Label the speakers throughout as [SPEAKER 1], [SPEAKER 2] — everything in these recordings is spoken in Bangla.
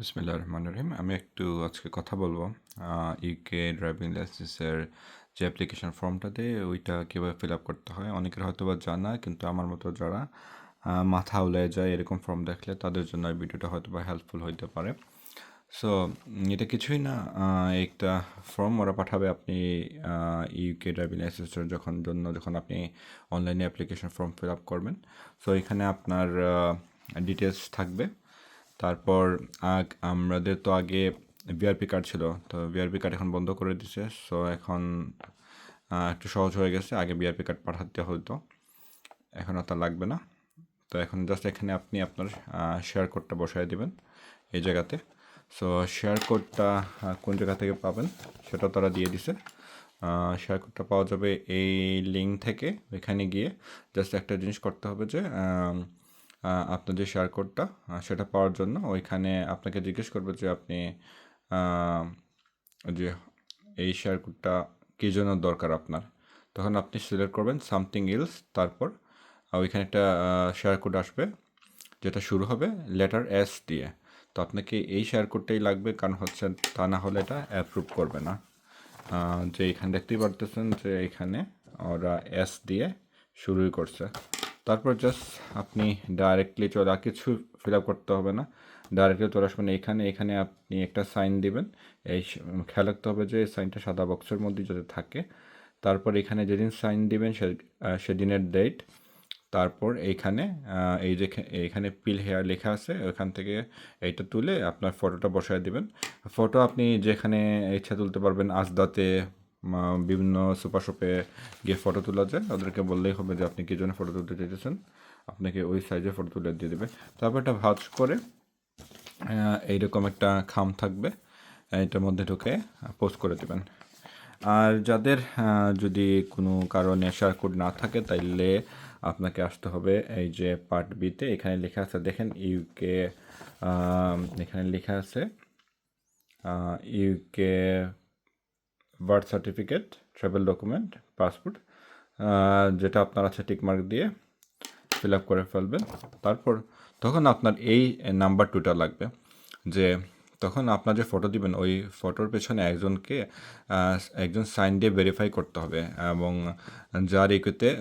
[SPEAKER 1] বিসমিল্লাহ রহমান রহিম। আমি একটু আজকে কথা বলব ইউকে ড্রাইভিং লাইসেন্সের যে অ্যাপ্লিকেশন ফর্মটাতে ওইটা কীভাবে ফিল আপ করতে হয়, অনেকের হয়তো বা জানা, কিন্তু আমার মতো যারা মাথা উলায় যায় এরকম ফর্ম দেখলে তাদের জন্য এই ভিডিওটা হয়তো বা হেল্পফুল হইতে পারে। সো এটা কিছুই না একটা ফর্ম ওরা পাঠাবে আপনি ইউকে ড্রাইভিং লাইসেন্সের যখন জন্য যখন আপনি অনলাইনে অ্যাপ্লিকেশন ফর্ম ফিল আপ করবেন। সো এখানে আপনার ডিটেলস থাকবে। তারপর আগ, আমাদের তো আগে ভিআরপি কার্ড ছিল, তো ভিআরপি কার্ড এখন বন্ধ করে দিছে সো এখন একটু সহজ হয়ে গেছে, আগে ভিআরপি কার্ড পাঠাতে হতো এখন আর তা লাগবে না, তো এখন জাস্ট এখানে আপনি আপনার শেয়ার কোডটা বসায় দিবেন, এই জায়গাতে সো শেয়ার কোডটা কোন জায়গা থেকে পাবেন, সেটা তারা দিয়ে দিছে শেয়ার কোডটা পাওয়া যাবে এই লিঙ্ক থেকে, ওইখানে গিয়ে জাস্ট একটা জিনিস করতে হবে যে আপনার যে শেয়ার কোডটা সেটা পাওয়ার জন্য ওইখানে আপনাকে জিজ্ঞেস করবে যে আপনি যে এই শেয়ার কোডটা কী জন্য দরকার আপনার। তখন আপনি সিলেক্ট করবেন সামথিং ইলস তারপর ওইখানে একটা শেয়ার কোড আসবে, যেটা শুরু হবে লেটার এস দিয়ে। তো আপনাকে এই শেয়ার কোডটাই লাগবে, কারণ হচ্ছে তা না হলে এটা অ্যাপ্রুভ করবে না। যে এখানে দেখতেই পারতেছেন যে এখানে ওরা এস দিয়ে শুরুই করছে। তারপর জাস্ট আপনি ডাইরেক্টলি চলে কিছু ফিল আপ করতে হবে না। ডাইরেক্টলি চলে আসবেন এখানে এখানে আপনি একটা সাইন দিবেন। এই খেয়াল রাখতে হবে যে সাইনটা সাদা বক্সের মধ্যে যাতে থাকে। তারপর এখানে যেদিন সাইন দিবেন সে সেদিনের ডেট তারপর এইখানে এই যে এইখানে পিল হেয়ার লেখা আছে ওখান থেকে এইটা তুলে আপনার ফটোটা বসায় দিবেন। ফটো আপনি যেখানে ইচ্ছা তুলতে পারবেন আজদাতে মা, বিভিন্ন সুপার শপে গিয়ে ফটো তোলা যায়। ওদেরকে বললেই হবে যে, আপনি কী জন্য ফটো তুলতে চাইতেছেন? আপনাকে ওই সাইজে ফটো তুলে দিয়ে দেবে। তারপর এটা ভাজ করে এইরকম একটা খাম থাকবে, এটার মধ্যে ঢুকে পোস্ট করে দেবেন। আর যাদের যদি কোনো কারণে শেয়ার কোড না থাকে, তাইলে আপনাকে আসতে হবে এই যে পার্ট বিতে এখানে লেখা আছে, দেখেন ইউকে এখানে লেখা আছে UK birth certificate travel document passport যেটা আপনার আছে টিকমার্ক দিয়ে ফিল আপ করে ফেলবেন। তারপর তখন আপনার এই নাম্বার টুটা লাগবে যে তখন আপনার যে ফটো দিবেন, ওই ফটোর পেছনে একজনকে একজন সাইন দিয়ে ভেরিফাই করতে হবে এবং যার ইকুতে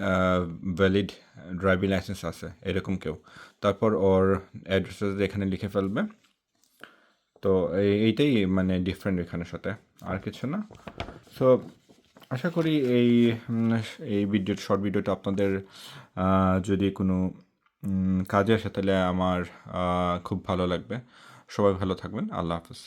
[SPEAKER 1] ভ্যালিড ড্রাইভিং লাইসেন্স আছে, এরকম কেউ। তারপর ওর অ্যাড্রেস এখানে লিখে ফেলবে। তো এই- এইটাই মানে ডিফারেন্ট এখানের সাথে। আর কিছু না। সো আশা করি এই এই ভিডিও শর্ট ভিডিওটা আপনাদের যদি কোনো কাজে আসে তাহলে আমার খুব ভালো লাগবে। সবাই ভালো থাকবেন। আল্লাহ হাফিজ।